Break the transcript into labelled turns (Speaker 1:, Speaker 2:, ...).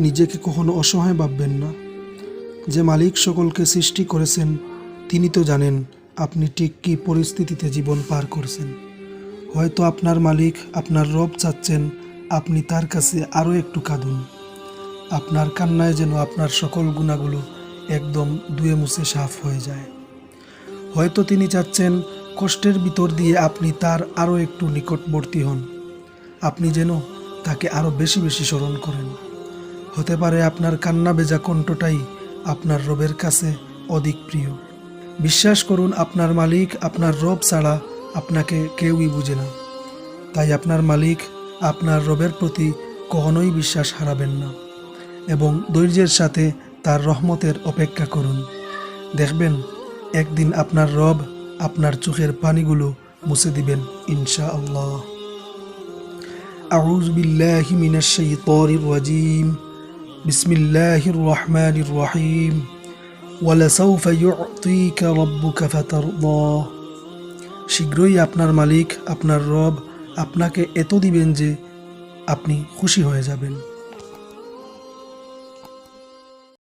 Speaker 1: নিজেকে কখনো অসহায় ভাববেন না। যে মালিক সকলকে সৃষ্টি করেছেন, তিনি তো জানেন আপনি ঠিক কী পরিস্থিতিতে জীবন পার করছেন। হয়তো আপনার মালিক আপনার রব চাচ্ছেন, আপনি তার কাছে আরও একটু কাঁদুন। আপনার কান্নায় যেন আপনার সকল গুণাগুলো একদম ধুয়ে মুছে সাফ হয়ে যায়। হয়তো তিনি চাচ্ছেন কষ্টের ভিতর দিয়ে আপনি তার আরও একটু নিকটবর্তী হন। আপনি যেন তাকে আরও বেশি বেশি স্মরণ করেন। হতে পারে আপনার কান্না বেজা কণ্ঠটাই আপনার রবের কাছে অধিক প্রিয় বিশ্বাস করুন আপনার মালিক আপনার রব ছাড়া আপনাকে কেউই বুঝে না তাই আপনার মালিক আপনার রবের প্রতি কখনোই বিশ্বাস হারাবেন না এবং ধৈর্যের সাথে তার রহমতের অপেক্ষা করুন দেখবেন একদিন আপনার রব আপনার চোখের পানিগুলো মুছে দিবেন ইনশা আল্লাহ أعوذ بالله من الشيطان الرجيم بسم الله الرحمن الرحيم ولسوف يعطيك ربك فترضى শীঘ্রই আপনার মালিক আপনার রব আপনাকে এত দিবেন যে আপনি খুশি হয়ে যাবেন